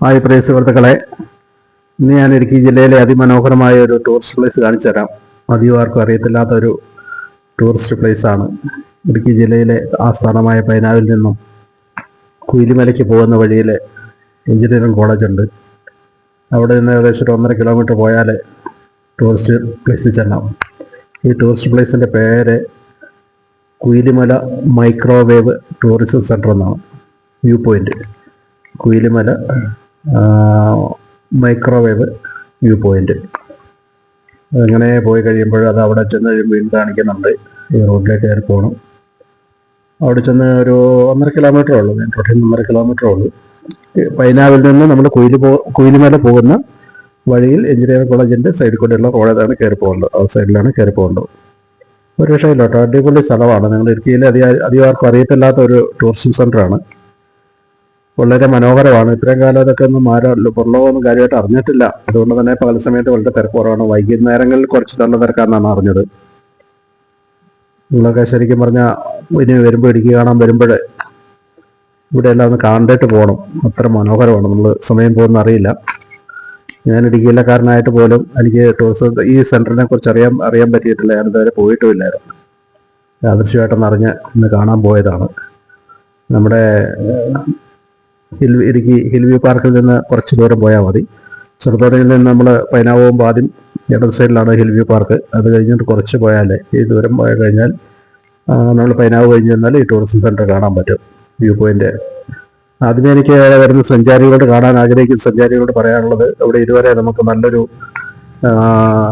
Hi പ്രിയ സുഹൃത്തുക്കളെ ഇന്ന് ഞാൻ ഇടുക്കി ജില്ലയിലെ അതിമനോഹരമായ ഒരു ടൂറിസ്റ്റ് പ്ലേസ് കാണിച്ചു തരാം. അധികം ആർക്കും അറിയത്തില്ലാത്ത ഒരു ടൂറിസ്റ്റ് പ്ലേസ് ആണ്. ഇടുക്കി ജില്ലയിലെ ആസ്ഥാനമായ പൈനാവിൽ നിന്നും കുയിലിമലയ്ക്ക് പോകുന്ന വഴിയിൽ എഞ്ചിനീയറിംഗ് കോളേജ് ഉണ്ട്. അവിടെ നിന്ന് ഏകദേശം ഒരു ഒന്നര കിലോമീറ്റർ പോയാൽ ടൂറിസ്റ്റ് പ്ലേസിൽ ചെല്ലാം. ഈ ടൂറിസ്റ്റ് പ്ലേസിന്റെ പേര് കുയിലിമല മൈക്രോവേവ് ടൂറിസം സെന്റർ എന്നാണ്. View point Kuyilimala microwave view point അങ്ങനെ പോയി കഴിയുമ്പോൾ അത് അവിടെ ചെന്ന് കഴിയുമ്പോൾ വീണ്ടും കാണിക്കുന്നുണ്ട്. ഈ റോഡിലേക്ക് കയറി പോകണം. അവിടെ ചെന്ന് ഒരു ഒന്നര കിലോമീറ്റർ ഉള്ളൂ. മെയിൻ റോഡിൽ നിന്ന് ഒന്നര കിലോമീറ്റർ ഉള്ളൂ. പൈനാവിൽ നിന്ന് നമ്മൾ കുയിലി പോ കുയിലിമല പോകുന്ന വഴിയിൽ എഞ്ചിനീയറിംഗ് കോളേജിന്റെ സൈഡിൽ കൂടെയുള്ള റോഡേതാണ് കയറി പോകേണ്ടത്. ആ സൈഡിലാണ് കയറി പോകേണ്ടത്. ഒരു രക്ഷയില്ല കേട്ടോ അടിപൊളി സ്ഥലമാണ്. നിങ്ങൾ ഇടുക്കിയിൽ അധികം അധികം ആർക്കും അറിയത്തില്ലാത്ത ഒരു ടൂറിസം സെന്ററാണ് വളരെ മനോഹരമാണ്. ഇത്രയും കാലം അതൊക്കെ ഒന്നും മാറാറില്ല പുറലോകമൊന്നും കാര്യമായിട്ട് അറിഞ്ഞിട്ടില്ല. അതുകൊണ്ട് തന്നെ പകൽ സമയത്ത് വളരെ തിരക്ക് കുറവാണ് വൈകുന്നേരങ്ങളിൽ കുറച്ച് നല്ല തിരക്കാണെന്നാണ് അറിഞ്ഞത്. നിങ്ങളൊക്കെ ശരിക്കും പറഞ്ഞാൽ ഇനി വരുമ്പോൾ ഇടുക്കി കാണാൻ വരുമ്പോൾ ഇവിടെ എല്ലാം ഒന്ന് കണ്ടിട്ട് പോകണം അത്ര മനോഹരമാണ്. നമ്മൾ സമയം പോകുന്ന അറിയില്ല. ഞാൻ ഇടുക്കിയിലെ കാരനായിട്ട് പോലും എനിക്ക് ടൂറിസം ഈ സെന്ററിനെ കുറിച്ച് അറിയാൻ അറിയാൻ പറ്റിയിട്ടില്ല. ഞാൻ ഇതുവരെ പോയിട്ടുമില്ലായിരുന്നു യാദൃശ്യമായിട്ടൊന്ന് അറിഞ്ഞ് ഇന്ന് കാണാൻ പോയതാണ്. നമ്മുടെ ഹിൽ ഇടുക്കി ഹിൽവ്യൂ പാർക്കിൽ നിന്ന് കുറച്ച് ദൂരം പോയാൽ മതി. ചെറുതോണിയിൽ നിന്ന് നമ്മൾ പൈനാവ് പോകുമ്പോൾ ആദ്യം ഇടത് സൈഡിലാണ് ഹിൽവ്യൂ പാർക്ക്. അത് കഴിഞ്ഞിട്ട് കുറച്ച് പോയാൽ ഈ ദൂരം പോയി കഴിഞ്ഞാൽ നമ്മൾ പൈനാവ് കഴിഞ്ഞ് ചെന്നാൽ ഈ ടൂറിസം സെന്റർ കാണാൻ പറ്റും. View point. ആദ്യമേ എനിക്ക് വരുന്ന സഞ്ചാരികളോട് കാണാൻ ആഗ്രഹിക്കുന്ന സഞ്ചാരികളോട് പറയാനുള്ളത് അവിടെ ഇതുവരെ നമുക്ക് നല്ലൊരു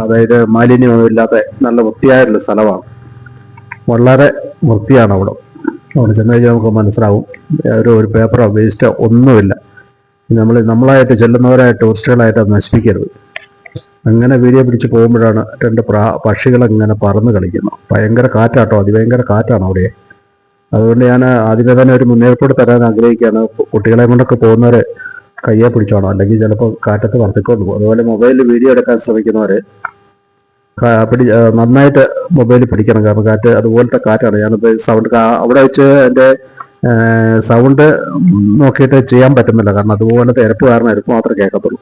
അതായത് മാലിന്യമൊന്നും ഇല്ലാതെ നല്ല വൃത്തിയായിട്ടുള്ള സ്ഥലമാണ്. വളരെ വൃത്തിയാണ് അവിടെ. അവിടെ ചെന്ന് കഴിഞ്ഞാൽ നമുക്ക് മനസ്സിലാവും. ഒരു ഒരു പേപ്പറോ വേസ്റ്റോ ഒന്നുമില്ല. നമ്മൾ നമ്മളായിട്ട് ചെല്ലുന്നവരായിട്ട് ടൂറിസ്റ്റുകളായിട്ട് അത് നശിപ്പിക്കരുത്. അങ്ങനെ വീഡിയോ പിടിച്ച് പോകുമ്പോഴാണ് രണ്ട് പ്രാ പക്ഷികളിങ്ങനെ പറന്ന് കളിക്കുന്നു. ഭയങ്കര കാറ്റാട്ടോ അതിഭയങ്കര കാറ്റാണ് അവിടെ. അതുകൊണ്ട് ഞാൻ ആദ്യമേ തന്നെ ഒരു മുന്നേർപ്പോട് തരാൻ ആഗ്രഹിക്കുകയാണ്. കുട്ടികളെ കൊണ്ടൊക്കെ പോകുന്നവർ കയ്യെ പിടിച്ചോണം. അല്ലെങ്കിൽ ചിലപ്പോൾ കാറ്റത്ത് പറത്തിക്കൊണ്ട് പോകും. അതുപോലെ മൊബൈലിൽ വീഡിയോ എടുക്കാൻ ശ്രമിക്കുന്നവർ പിടി നന്നായിട്ട് മൊബൈലിൽ പിടിക്കണം കാരണം കാറ്റ് അതുപോലത്തെ കാറ്റാണ്. ഞാനത് സൗണ്ട് അവിടെ വെച്ച് എന്റെ സൗണ്ട് നോക്കിയിട്ട് ചെയ്യാൻ പറ്റുന്നില്ല. കാരണം അതുപോലെ തിരപ്പ് കാരണം ഇരപ്പ് മാത്രമേ കേൾക്കത്തുള്ളൂ.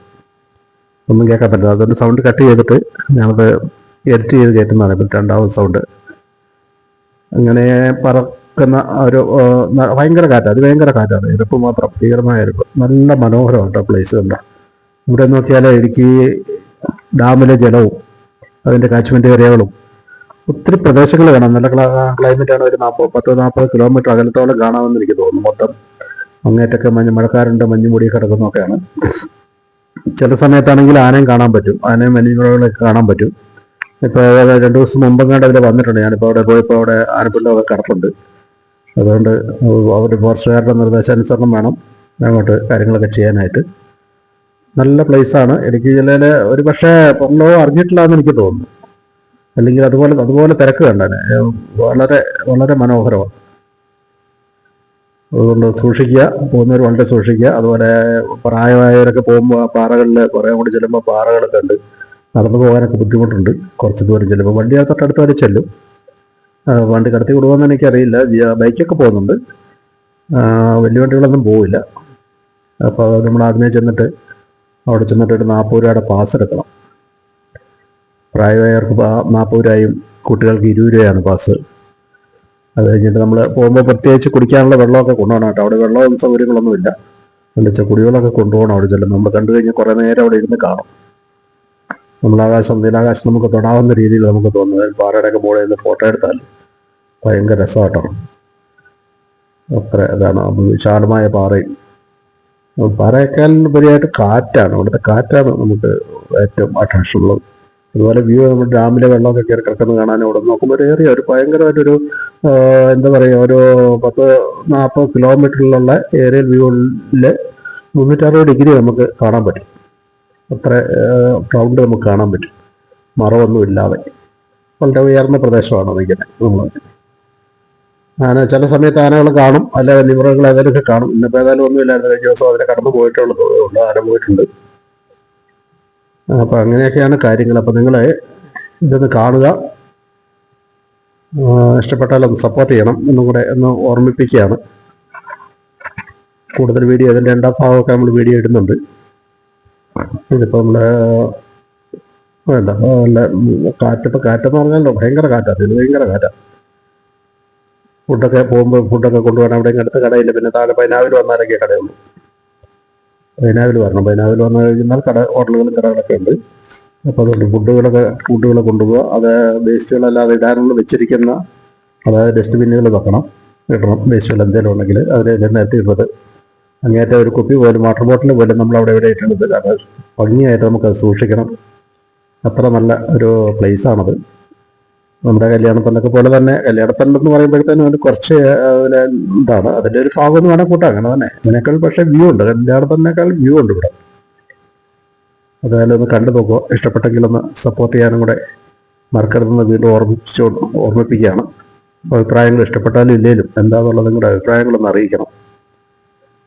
ഒന്നും കേൾക്കാൻ പറ്റില്ല. അതുകൊണ്ട് സൗണ്ട് കട്ട് ചെയ്തിട്ട് ഞാനത് എഡിറ്റ് ചെയ്ത് കയറ്റുന്നതാണ് ഇപ്പം രണ്ടാമത് സൗണ്ട്. അങ്ങനെ പറക്കുന്ന ഒരു ഭയങ്കര കാറ്റ്. അത് ഭയങ്കര കാറ്റാണ്. ഇരപ്പ് മാത്രം. ഭീകരമായ ഇരപ്പ് നല്ല മനോഹരമാണ് കേട്ടോ പ്ലേസ് കണ്ട ഇവിടെ നോക്കിയാൽ ഇടുക്കി ഡാമിലെ ജലവും അതിന്റെ കാച്ച്മെന്റ് ഏരിയകളും ഒത്തിരി പ്രദേശങ്ങൾ കാണാം. നല്ല ആണ്. ഒരു നാൽപ്പത് പത്ത് നാൽപ്പത് കിലോമീറ്റർ അകലത്തോളം കാണാമെന്ന് എനിക്ക് തോന്നുന്നു മൊത്തം. അങ്ങേറ്റൊക്കെ മഞ്ഞ് മഴക്കാരുണ്ട് മഞ്ഞ് മൂടി കിടക്കുന്നൊക്കെയാണ് ചില സമയത്താണെങ്കിൽ ആനയും കാണാൻ പറ്റും. ആനയും മഞ്ഞുകളൊക്കെ കാണാൻ പറ്റും. ഇപ്പോൾ രണ്ട് ദിവസം മുമ്പെങ്ങാണ്ട് അതിൽ വന്നിട്ടുണ്ട്. ഞാനിപ്പോൾ അവിടെ പോയപ്പോൾ അവിടെ ആനപ്പിള്ളൊക്കെ കിടപ്പുണ്ട്. അതുകൊണ്ട് അവർ ഫോറസ്റ്റുകാരുടെ നിർദ്ദേശാനുസരണം വേണം. അങ്ങോട്ട് കാര്യങ്ങളൊക്കെ ചെയ്യാനായിട്ട്. നല്ല പ്ലേസാണ് ഇടുക്കി ജില്ലയിൽ ഒരു പക്ഷേ പുറലോ അറിഞ്ഞിട്ടില്ല എന്ന് എനിക്ക് തോന്നുന്നു. അല്ലെങ്കിൽ അതുപോലെ അതുപോലെ തിരക്ക് കണ്ടേ വളരെ വളരെ മനോഹരമാണ്. അതുകൊണ്ട് സൂക്ഷിക്കുക. പോകുന്നവർ വളരെ സൂക്ഷിക്കുക. അതുപോലെ പ്രായമായവരൊക്കെ പോകുമ്പോൾ പാറകളിൽ കുറേ കൂടി ചെല്ലുമ്പോൾ പാറകളൊക്കെ ഉണ്ട്. നടന്നു പോകാനൊക്കെ ബുദ്ധിമുട്ടുണ്ട്. കുറച്ച് ദൂരം ചെല്ലുമ്പോൾ വണ്ടി ആ തൊട്ടടുത്ത് വരെ ചെല്ലും വണ്ടി കടത്തി വിടുവാന്ന് എനിക്കറിയില്ല. ബൈക്കൊക്കെ പോകുന്നുണ്ട്. വലിയ വണ്ടികളൊന്നും പോവില്ല. അപ്പോൾ നമ്മൾ ആദ്യമേ ചെന്നിട്ട് അവിടെ ചെന്നിട്ട് ഒരു നാൽപ്പത് രൂപയുടെ പാസ് എടുക്കണം. പ്രായമായവർക്ക് നാൽപ്പത് രൂപയും കുട്ടികൾക്ക് ഇരുപത് രൂപയാണ് പാസ് അത് കഴിഞ്ഞിട്ട് നമ്മൾ പോകുമ്പോൾ പ്രത്യേകിച്ച് കുടിക്കാനുള്ള വെള്ളമൊക്കെ കൊണ്ടുപോകണം കേട്ടോ. അവിടെ വെള്ളവും സൗകര്യങ്ങളൊന്നും ഇല്ല. എന്താ വെച്ചാൽ കുടിവെള്ളമൊക്കെ കൊണ്ടുപോകണം അവിടെ ചെല്ലും നമ്മൾ കണ്ടു കഴിഞ്ഞാൽ കുറേ നേരം അവിടെ ഇരുന്ന് കാണും. നമ്മൾ ആകാശം നീലാകാശം നമുക്ക് തൊടാവുന്ന രീതിയിൽ നമുക്ക് തോന്നുന്നത്. പാറയുടെയൊക്കെ മുകളിൽ നിന്ന് ഫോട്ടോ എടുത്താൽ ഭയങ്കര രസമാട്ടോ. അത്ര അതാണ് വിശാലമായ പാറയും. പാറയേക്കാൾ ഉപരിയായിട്ട് കാറ്റാണ്. അവിടുത്തെ കാറ്റാണ് നമുക്ക് ഏറ്റവും അട്രാക്ഷൻ ഉള്ളത്. അതുപോലെ വ്യൂ നമ്മൾ ഡാമിലെ വെള്ളമൊക്കെ കയറി കിടക്കുന്നത് കാണാനും ഇവിടെ നോക്കുമ്പോൾ ഒരു ഏറിയ ഒരു ഭയങ്കരമായിട്ടൊരു എന്താ പറയുക ഒരു പത്ത് നാൽപ്പത് കിലോമീറ്ററിലുള്ള ഏരിയൽ വ്യൂവിൽ മുന്നൂറ്ററുപത് ഡിഗ്രി നമുക്ക് കാണാൻ പറ്റും. അത്ര ക്ലൗഡ് നമുക്ക് കാണാൻ പറ്റും. മറവൊന്നും ഇല്ലാതെ വളരെ ഉയർന്ന പ്രദേശമാണ് നിൽക്കുന്നത്. നമ്മൾ ആന ചില സമയത്ത് ആനകൾ കാണും. അല്ല വന്യമൃഗങ്ങൾ ഏതായാലും കാണും. ഇന്നിപ്പോൾ ഏതായാലും ഒന്നുമില്ലായിരുന്നു കഴിഞ്ഞ ദിവസം അതിനെ കടന്നു പോയിട്ടുള്ളത് ആന പോയിട്ടുണ്ട്. അപ്പം അങ്ങനെയൊക്കെയാണ് കാര്യങ്ങൾ. അപ്പം നിങ്ങൾ ഇതൊന്ന് കാണുക. ഇഷ്ടപ്പെട്ടാൽ ഒന്ന് സപ്പോർട്ട് ചെയ്യണം. എന്നും കൂടെ ഒന്ന് ഓർമ്മിപ്പിക്കുകയാണ്. കൂടുതൽ വീഡിയോ അതിന്റെ രണ്ടാം ഭാഗമൊക്കെ നമ്മൾ വീഡിയോ ഇടുന്നുണ്ട്. ഇതിപ്പോൾ നമ്മുടെ വേണ്ട അല്ല കാറ്റിപ്പോൾ കാറ്റെന്ന് പറഞ്ഞാലോ? ഭയങ്കര കാറ്റാണ് ഇത് ഭയങ്കര കാറ്റാണ് ഫുഡൊക്കെ പോകുമ്പോൾ ഫുഡൊക്കെ കൊണ്ടുപോകാൻ അവിടെ അടുത്ത് കടയില്ല. പിന്നെ താഴെ പൈനാവിൽ വന്നാലൊക്കെ കടയുള്ളൂ. പൈനാവിൽ വരണം. പൈനാവിൽ വന്നു കഴിഞ്ഞാൽ കട ഹോട്ടലുകളും കടകളൊക്കെ ഉണ്ട്. അപ്പോൾ അതുകൊണ്ട് ഫുഡുകളൊക്കെ ഫുഡുകൾ കൊണ്ടുപോകുക അത് വേസ്റ്റുകളല്ലാതെ ഇടാനുള്ള വെച്ചിരിക്കുന്ന അതായത് ഡസ്റ്റ്ബിന്നുകൾ വെക്കണം. ഇടണം. വേസ്റ്റുകൾ എന്തെങ്കിലും ഉണ്ടെങ്കിൽ അതിൽ നേരത്തെ ഇടുന്നത്. അങ്ങേറ്റ ഒരു കുപ്പി പോലും വാട്ടർ ബോട്ടിൽ പോലും നമ്മൾ അവിടെ ഇവിടെ ഇട്ടിട്ടുണ്ട് കാരണം ഭംഗിയായിട്ട് നമുക്കത് സൂക്ഷിക്കണം. അത്ര നല്ല ഒരു പ്ലേസാണത് നമ്മുടെ കല്യാണത്തണ്ടൊക്കെ പോലെ തന്നെ കല്യാണത്തണ്ട് എന്ന് പറയുമ്പോഴത്തേനും അതിന് കുറച്ച് അതിൽ ഇതാണ്. അതിന്റെ ഒരു ഭാഗം എന്ന് വേണം കൂട്ടാം അങ്ങനെ തന്നെ. അതിനേക്കാൾ പക്ഷേ വ്യൂ ഉണ്ട്. കല്യാണത്തിനേക്കാൾ വ്യൂ ഉണ്ട് ഇവിടെ. അതായാലും ഒന്ന് കണ്ടു നോക്കുക. ഇഷ്ടപ്പെട്ടെങ്കിലൊന്ന് സപ്പോർട്ട് ചെയ്യാനും കൂടെ മറക്കരുതെന്ന് വീണ്ടും ഓർമ്മിപ്പിച്ചു ഓർമ്മിപ്പിക്കുകയാണ്. അഭിപ്രായങ്ങൾ ഇഷ്ടപ്പെട്ടാലും ഇല്ലേലും എന്താണെന്നുള്ളത് നിങ്ങളുടെ അഭിപ്രായങ്ങളൊന്ന് അറിയിക്കണം.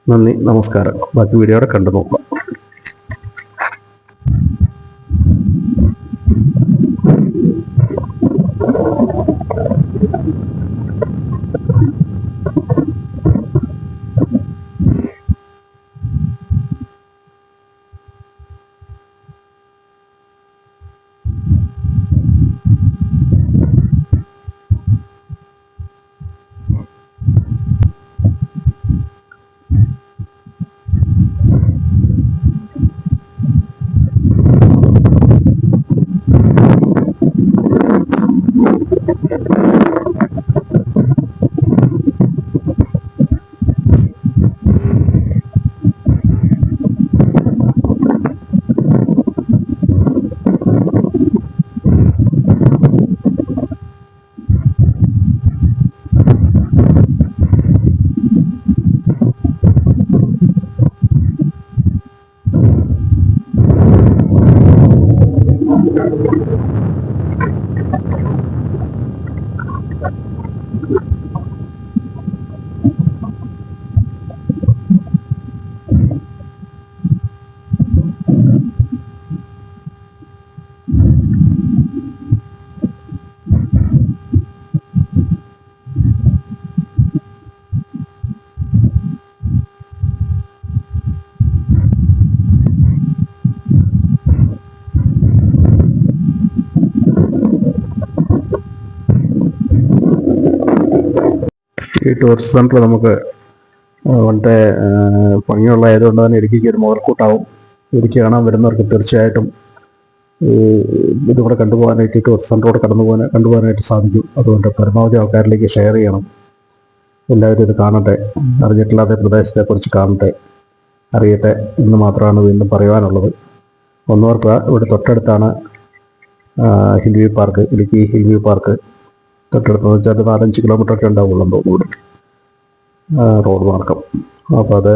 നന്ദി നമസ്കാരം. ബാക്കി വീഡിയോടെ കണ്ടു നോക്കുക ഈ ടൂറിസ്റ്റ് സെന്റർ നമുക്ക് വളരെ ഭംഗിയുള്ള ആയതുകൊണ്ട് തന്നെ ഇടുക്കിക്ക് ഒരു മുതൽക്കൂട്ടാവും. ഇടുക്കി കാണാൻ വരുന്നവർക്ക് തീർച്ചയായിട്ടും ഈ ഇതിവിടെ കണ്ടുപോകാനായിട്ട് ഈ ടൂറിസ്റ്റ് സെന്ററോട് കടന്നു പോകാൻ കണ്ടുപോകാനായിട്ട് സാധിക്കും. അതുകൊണ്ട് പരമാവധി ആൾക്കാരിലേക്ക് ഷെയർ ചെയ്യണം. എല്ലാവരും ഇത് കാണട്ടെ. അറിഞ്ഞിട്ടില്ലാത്ത പ്രദേശത്തെക്കുറിച്ച് കാണട്ടെ. അറിയട്ടെ എന്ന് മാത്രമാണ് വീണ്ടും പറയുവാനുള്ളത്. ഒന്നോർക്കുക ഇവിടെ തൊട്ടടുത്താണ് hill view park Idukki hill view park. തൊട്ടടുത്ത് വെച്ചാൽ നാലഞ്ച് കിലോമീറ്റർ ഒക്കെ ഉണ്ടാവുള്ളൂ തോന്നുന്നു റോഡ് മാർഗം. അപ്പോൾ അത്